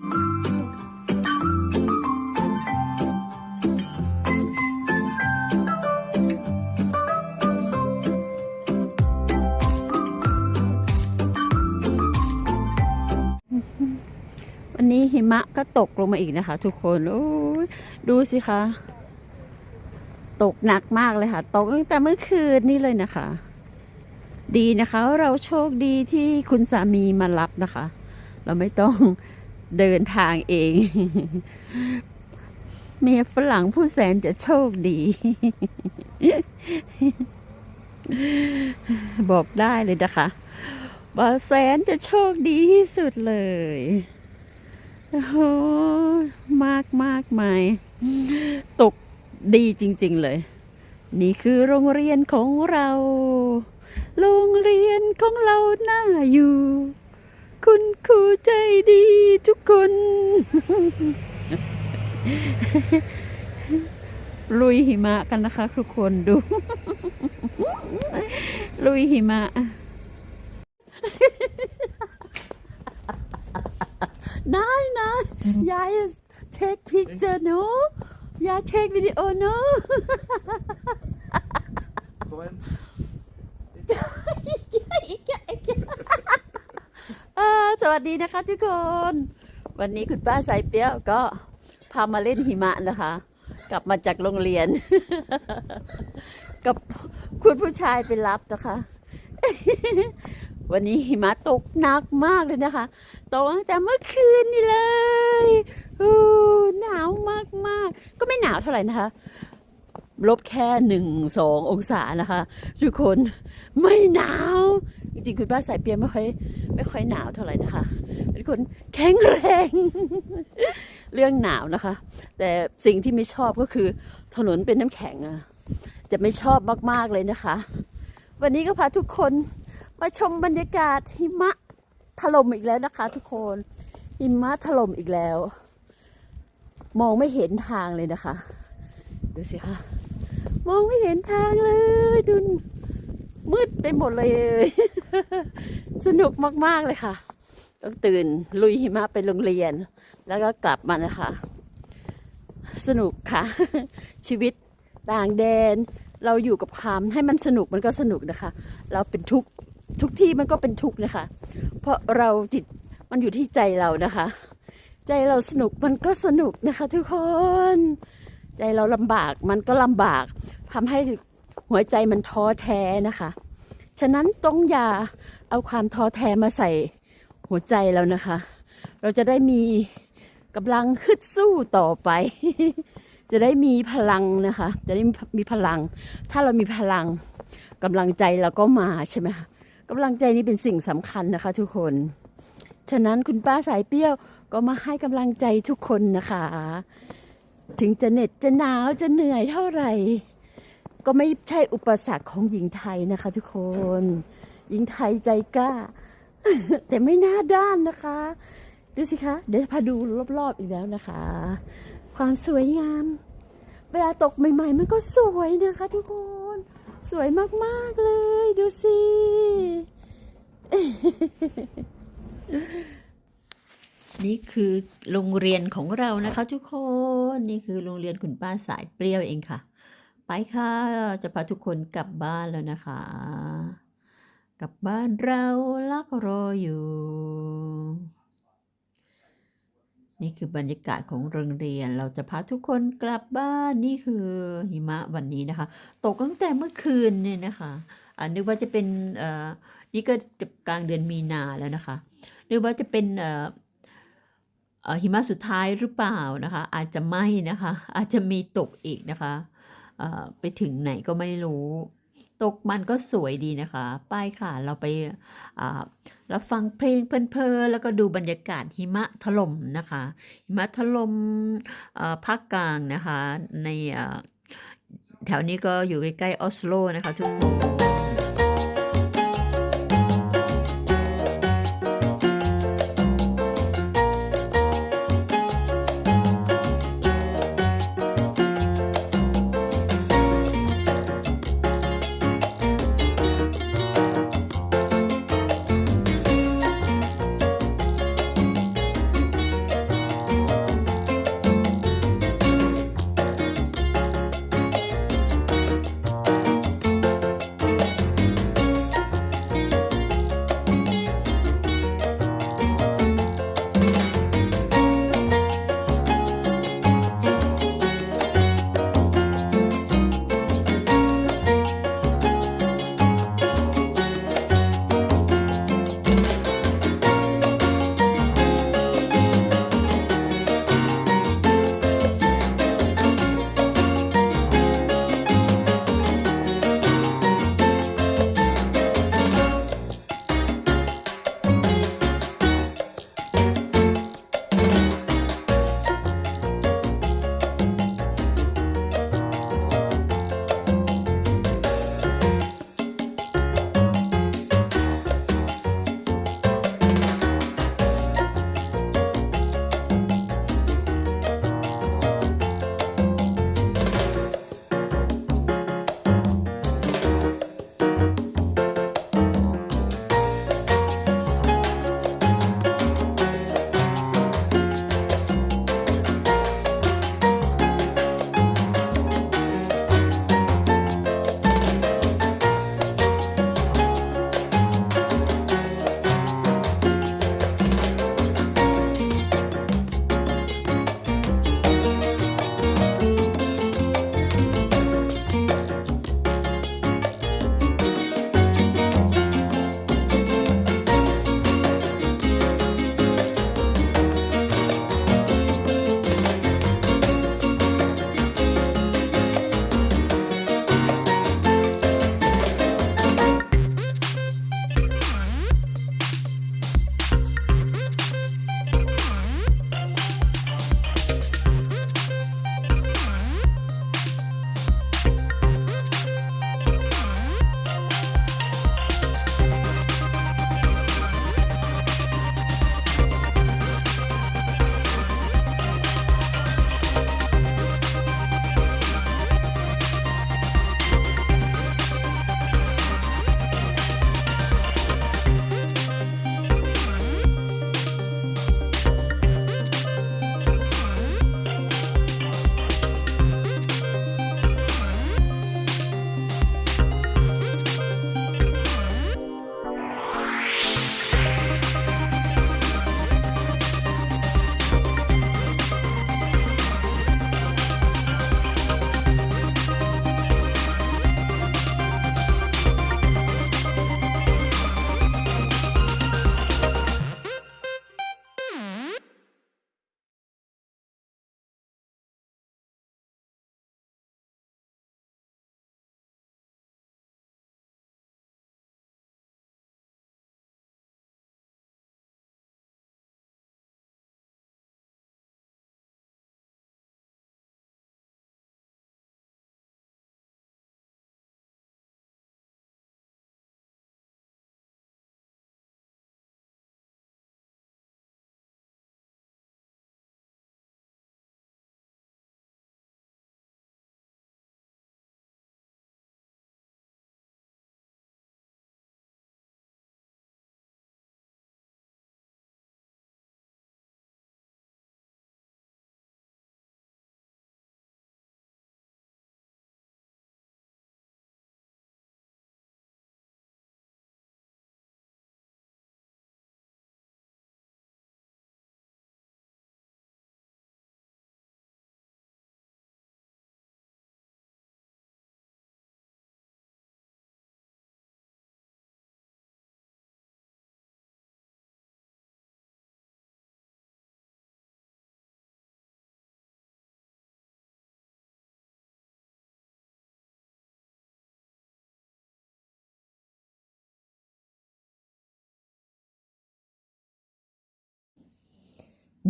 วันนี้หิมะก็ตกลงมาอีกนะคะ ทุกคนโอ้ยดูสิคะ ตกหนักมากเลยค่ะ ตกตั้งแต่เมื่อคืนนี่เลยนะคะ ดีนะคะ เราโชคดีที่คุณสามีมารับนะคะ เราไม่ต้อง เดินทางเอง เมียฝรั่งผู้แสนจะโชคดี บอกได้เลยนะคะว่าแสนจะโชคดีที่สุดเลยโอ้โหมากมากมาย ตกดีจริง ๆ เลย นี่คือโรงเรียนของเรา โรงเรียนของเราน่าอยู่ คุณครูใจดีทุกคน ลุยหิมะกันนะคะ ทุกคนดู ลุยหิมะได้นะยายเทคพิกเจอร์เนอะยายเทควิดีโอเนอะ Kom in. เออ สวัสดีนะคะทุกคน วันนี้คุณป้าสายเปี้ยวก็พามาเล่นหิมะนะคะ กลับมาจากโรงเรียน กับคุณผู้ชายไปรับนะคะ วันนี้หิมะตกหนักมากเลยนะคะตกตั้งแต่เมื่อคืนนี่เลยหนาวมากมากก็ไม่หนาวเท่าไหร่นะคะลบแค่หนึ่งสององศานะคะ ทุกคนไม่หนาว จริงๆ คุณป้าสายเปียไม่ค่อยไม่ค่อยหนาวเท่าไหร่นะคะ เป็นคนแข็งแรง เรื่องหนาวนะคะ แต่สิ่งที่ไม่ชอบก็คือถนนเป็นน้ำแข็งอะจะไม่ชอบมากๆเลยนะคะ วันนี้ก็พาทุกคนมาชมบรรยากาศหิมะถล่มอีกแล้วนะคะ ทุกคนหิมะถล่มอีกแล้ว มองไม่เห็นทางเลยนะคะ ดูสิคะมองไม่เห็นทางเลยดู มืดไปหมดเลย สนุกมาก ๆ เลยค่ะ ต้องตื่นลุยหิมะไปโรงเรียน แล้วก็กลับมานะคะ สนุกค่ะ ชีวิตต่างแดน เราอยู่กับความให้มันสนุกมันก็สนุกนะคะ เราเป็นทุกทุกที่มันก็เป็นทุกนะคะ เพราะเราจิตมันอยู่ที่ใจเรานะคะ ใจเราสนุกมันก็สนุกนะคะ ทุกคน ใจเราลำบากมันก็ลำบากทำให้ หัวใจมันท้อแท้นะคะ ฉะนั้นต้องอย่าเอาความท้อแท้มาใส่หัวใจเรานะคะ เราจะได้มีกำลังฮึดสู้ต่อไป จะได้มีพลังนะคะ จะได้มีพลัง ถ้าเรามีพลังกำลังใจเราก็มาใช่ไหมคะกำลังใจนี้เป็นสิ่งสำคัญนะคะ ทุกคน ฉะนั้นคุณป้าสายเปรี้ยวก็มาให้กำลังใจทุกคนนะคะ ถึงจะเหน็ดจะหนาวจะเหนื่อยเท่าไหร่ ก็ไม่ใช่อุปสรรคของหญิงไทยนะคะ ทุกคน หญิงไทยใจกล้า แต่ไม่น่าด้านนะคะ ดูสิคะ เดี๋ยวพาดูรอบๆอีกแล้วนะคะ ความสวยงาม เวลาตกใหม่ ๆ มันก็สวยนะคะ ทุกคน สวยมากๆเลย ดูสินี่คือโรงเรียนของเรานะคะ ทุกคน นี่คือโรงเรียนคุณป้าสายเปรี้ยวเองค่ะ ไปค่ะ จะพาทุกคนกลับบ้านแล้วนะคะ กลับบ้านเราลักรออยู่ นี่คือบรรยากาศของโรงเรียน เราจะพาทุกคนกลับบ้านนี่คือหิมะวันนี้นะคะ ตกตั้งแต่เมื่อคืนเนี่ยนะคะอ่านึกว่าจะเป็นเอ่อนี่ก็จะกลางเดือนมีนาแล้วนะคะนึกว่าจะเป็นเอ่อหิมะสุดท้ายหรือเปล่านะคะ อาจจะไม่นะคะ อาจจะมีตกอีกนะคะ ไปถึงไหนก็ไม่รู้ ตกมันก็สวยดีนะคะ ไปค่ะเราไปอ่ารับฟังเพลงเพลินๆแล้วก็ดูบรรยากาศหิมะถล่มนะคะ หิมะถล่มเอ่อภาคกลางนะคะ ในแถวนี้ก็อยู่ใกล้ๆออสโลนะคะทุกคน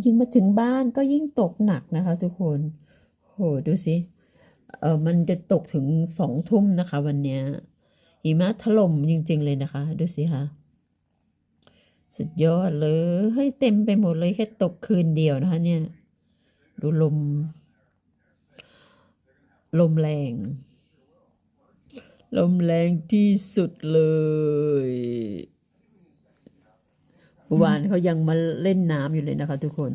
ยิ่งมาถึงบ้านก็ยิ่งตกหนักนะคะ ทุกคนโหดูสิเออมันจะตกถึงสองทุ่มนะคะ วันเนี้ยหิมะถล่มจริง ๆ เลยนะคะ ดูสิคะสุดยอดเลยให้เต็มไปหมดเลยแค่ตกคืนเดียวนะคะ เนี่ย ดูลม ลมแรง ลมแรงที่สุดเลย เมื่อวานเขายังมาเล่นน้ำอยู่เลยนะคะ ทุกคน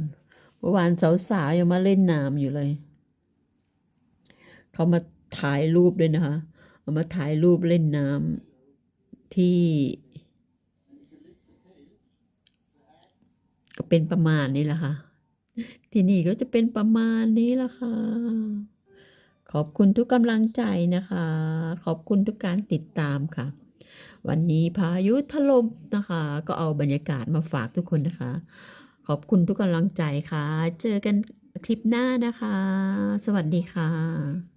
เมื่อวานสาวๆยังมาเล่นน้ำอยู่เลย เขามาถ่ายรูปด้วยนะคะเอามาถ่ายรูปเล่นน้ำที่ ก็เป็นประมาณนี้แหละค่ะ ที่นี่ก็จะเป็นประมาณนี้แหละค่ะ ขอบคุณทุกกำลังใจนะคะ ขอบคุณทุกการติดตามค่ะ วันนี้พายุถล่มนะคะ ก็เอาบรรยากาศมาฝากทุกคนนะคะ ขอบคุณทุกกำลังใจค่ะ เจอกันคลิปหน้านะคะ สวัสดีค่ะ